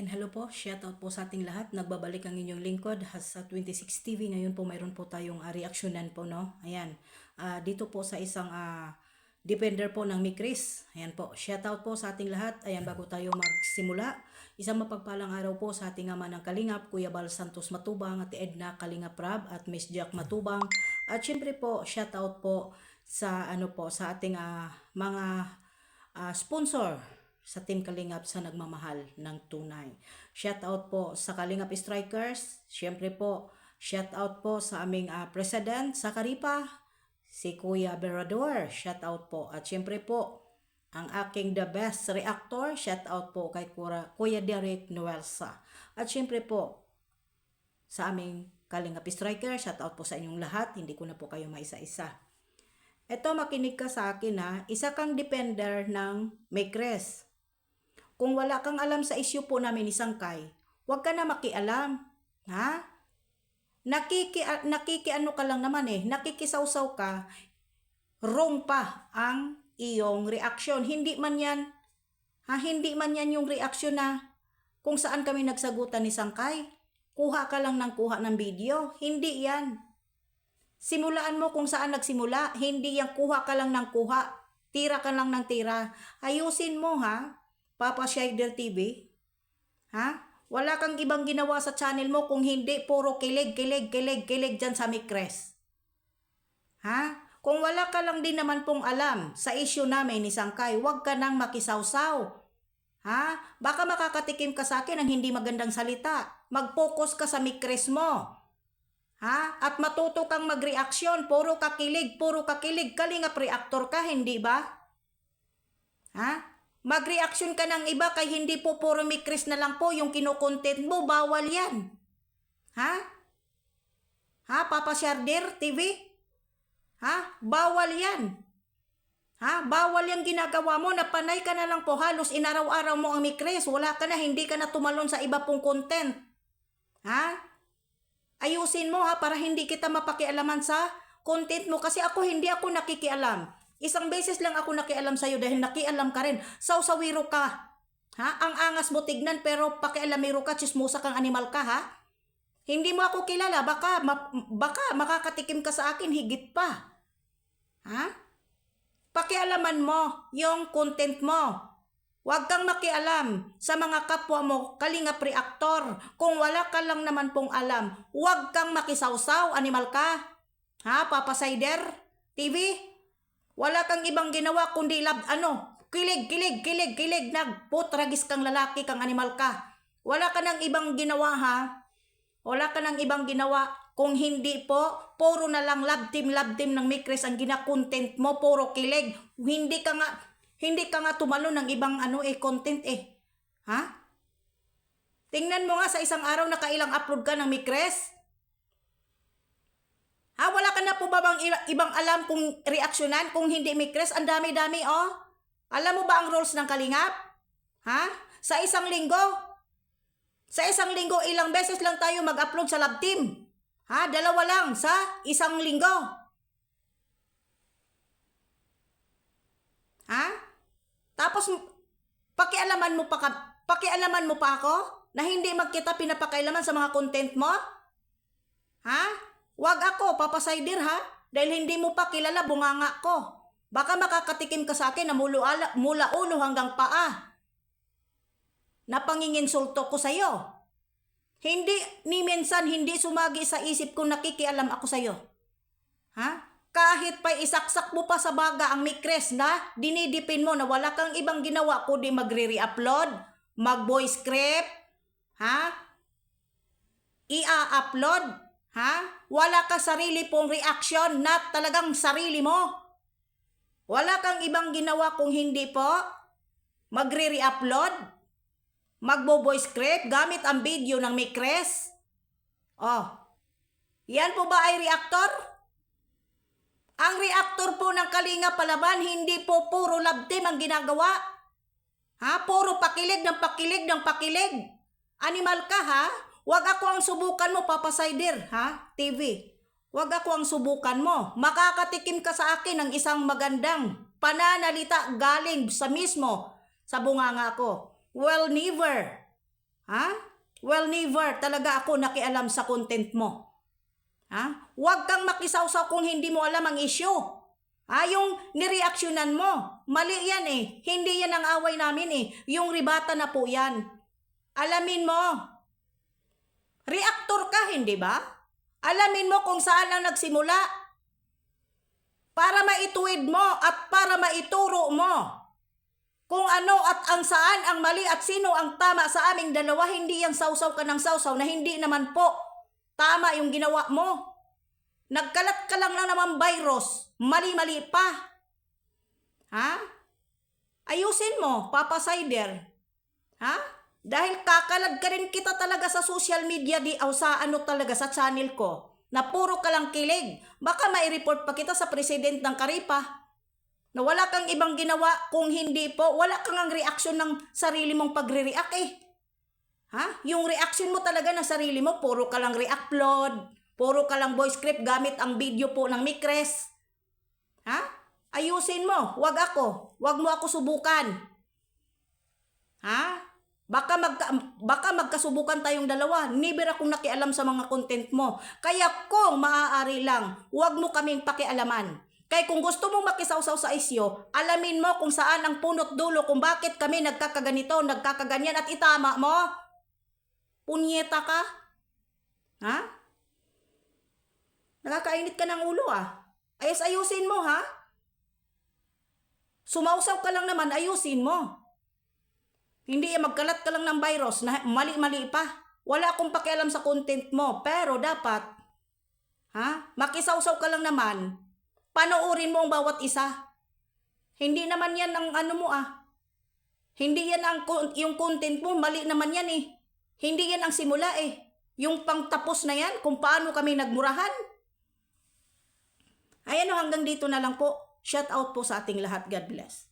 Ayan, hello po. Shoutout po sa ating lahat. Nagbabalik ang inyong lingkod sa 26 TV. Ngayon po mayroon po tayong uh, reaksyonan po, no? Ayan. Ah, dito po sa isang ah, defender po ng Mikris. Ayan po. Shoutout po sa ating lahat. Ayan, bago tayo magsimula. Isang mapagpalang araw po sa ating ama ng Kalingap, Kuya Bal Santos Matubang, at Edna Kalingap Rab, at Miss Jack Matubang. At syempre po, shoutout po sa ano po sa ating ah, mga ah, sponsor sa Team Kalingap sa nagmamahal ng tunay. Shout out po sa Kalingap Strikers. Siyempre po, shout out po sa aming ah, President sa Karipa, si Kuya Berador. Shout out po. At siyempre po, ang aking the best reactor. Shout out po kay Kuya, Kuya Derek Noelsa. At siyempre po, sa aming Kalingap Striker, shout out po sa inyong lahat. Hindi ko na po kayo maisa-isa. Eto, makinig ka sa akin ha. Isa kang defender ng Mekres. Kung wala kang alam sa issue po namin ni Sangkay, huwag ka na makialam. Ha? Nakiki, nakiki ano ka lang naman eh, nakikisawsaw ka, wrong pa ang iyong reaction. Hindi man yan, ha? Hindi man yan yung reaction na kung saan kami nagsagutan ni Sangkay. Kuha ka lang ng kuha ng video. Hindi yan. Simulaan mo kung saan nagsimula. Hindi yan kuha ka lang ng kuha. Tira ka lang ng tira. Ayusin mo ha. Papa Shider TV. Ha? Wala kang ibang ginawa sa channel mo kung hindi puro kilig, kilig, kilig, kilig dyan sa Mikres. Ha? Kung wala ka lang din naman pong alam sa issue namin ni Sangkay, huwag ka nang makisawsaw. Ha? Baka makakatikim ka sa akin ng hindi magandang salita. Mag-focus ka sa Mikres mo. Ha? At matuto kang magreaksyon. Puro kakilig, puro kakilig. Kalingap reactor ka, hindi ba? Ha? Mag-reaction ka ng iba kay hindi po puro mikris na lang po yung kinukontent mo. Bawal yan. Ha? Ha? Papa Sharder TV? Ha? Bawal yan. Ha? Bawal yung ginagawa mo. Napanay ka na lang po halos inaraw-araw mo ang mikris. Wala ka na, hindi ka na tumalon sa iba pong content. Ha? Ayusin mo ha para hindi kita mapakialaman sa content mo kasi ako hindi ako nakikialam. Isang beses lang ako nakialam sa'yo dahil nakialam ka rin. Sausawiro ka. Ha? Ang angas mo tignan pero pakialamiro ka, chismosa kang animal ka ha? Hindi mo ako kilala, baka, ma- baka makakatikim ka sa akin higit pa. Ha? Pakialaman mo yung content mo. Huwag kang makialam sa mga kapwa mo, kalingap reaktor. Kung wala ka lang naman pong alam, huwag kang makisawsaw, animal ka. Ha, Papa Sider? TV? Wala kang ibang ginawa kundi lab, ano, kilig, kilig, kilig, kilig, nagputragis kang lalaki, kang animal ka. Wala ka nang ibang ginawa ha. Wala ka nang ibang ginawa. Kung hindi po, puro na lang lab team, lab team ng Mikres ang gina-content mo, puro kilig. Hindi ka nga, hindi ka nga tumalo ng ibang ano eh, content eh. Ha? Tingnan mo nga sa isang araw nakailang upload ka ng Mikres. Ha, wala ka na po ba bang ibang alam kung reaksyonan? Kung hindi Mikres, ang dami-dami oh. Alam mo ba ang rules ng kalingap? Ha? Sa isang linggo? Sa isang linggo, ilang beses lang tayo mag-upload sa lab team. Ha? Dalawa lang sa isang linggo. Ha? Tapos, pakialaman mo pa ka, pakialaman mo pa ako na hindi magkita pinapakailaman sa mga content mo? Ha? Wag ako, papasaydir ha? Dahil hindi mo pa kilala bunganga ko. Baka makakatikim ka sa akin na mula, mula ulo hanggang paa. Napanginginsulto ko sa'yo. Hindi, ni minsan, hindi sumagi sa isip ko nakikialam ako sa'yo. Ha? Kahit pa isaksak mo pa sa baga ang mikres na dinidipin mo na wala kang ibang ginawa kundi magre-re-upload, mag-voice script, ha? Ia-upload, ha? Wala ka sarili pong reaction na talagang sarili mo. Wala kang ibang ginawa kung hindi po magre-re-upload, magbo-voice script gamit ang video ng Mikres. Oh, yan po ba ay reactor? Ang reactor po ng Kalinga Palaban, hindi po puro love team ang ginagawa. Ha? Puro pakilig ng pakilig ng pakilig. Animal ka ha? Huwag ako ang subukan mo, Papa Sider, ha? TV. Huwag ako ang subukan mo. Makakatikim ka sa akin ng isang magandang pananalita galing sa mismo sa bunganga ko. Well, never. Ha? Well, never talaga ako nakialam sa content mo. Ha? Huwag kang makisawsaw kung hindi mo alam ang issue. Ha? Yung nireaksyonan mo. Mali yan eh. Hindi yan ang away namin eh. Yung ribata na po yan. Alamin mo. Reactor ka, hindi ba? Alamin mo kung saan ang nagsimula. Para maituwid mo at para maituro mo kung ano at ang saan ang mali at sino ang tama sa aming dalawa, hindi yan sausaw ka ng sausaw na hindi naman po tama yung ginawa mo. Nagkalat ka lang lang naman virus, mali-mali pa. Ha? Ayusin mo, Papa Sider. Ha? Dahil kakalad ka rin kita talaga sa social media di o sa ano talaga sa channel ko na puro ka lang kilig. Baka mai-report pa kita sa president ng Karipa na wala kang ibang ginawa kung hindi po, wala kang ang reaksyon ng sarili mong pagre-react eh. Ha? Yung reaction mo talaga ng sarili mo, puro ka lang re-upload, puro ka lang voice script gamit ang video po ng Mikres. Ha? Ayusin mo, wag ako, wag mo ako subukan. Ha? Baka, magka, baka magkasubukan tayong dalawa. Never akong nakialam sa mga content mo. Kaya kung maaari lang, wag mo kaming pakialaman. Kaya kung gusto mong makisawsaw sa isyo, alamin mo kung saan ang punot dulo kung bakit kami nagkakaganito, nagkakaganyan at itama mo. Punyeta ka? Ha? Nakakainit ka ng ulo ah. Ayos ayusin mo ha? Sumausaw ka lang naman, ayusin mo. Hindi yan magkalat ka lang ng virus na mali-mali pa. Wala akong pakialam sa content mo, pero dapat, ha? Makisawsaw ka lang naman, panoorin mo ang bawat isa. Hindi naman yan ang ano mo ah. Hindi yan ang yung content mo, mali naman yan eh. Hindi yan ang simula eh. Yung pangtapos na yan, kung paano kami nagmurahan. Ayan o, hanggang dito na lang po. Shout out po sa ating lahat. God bless.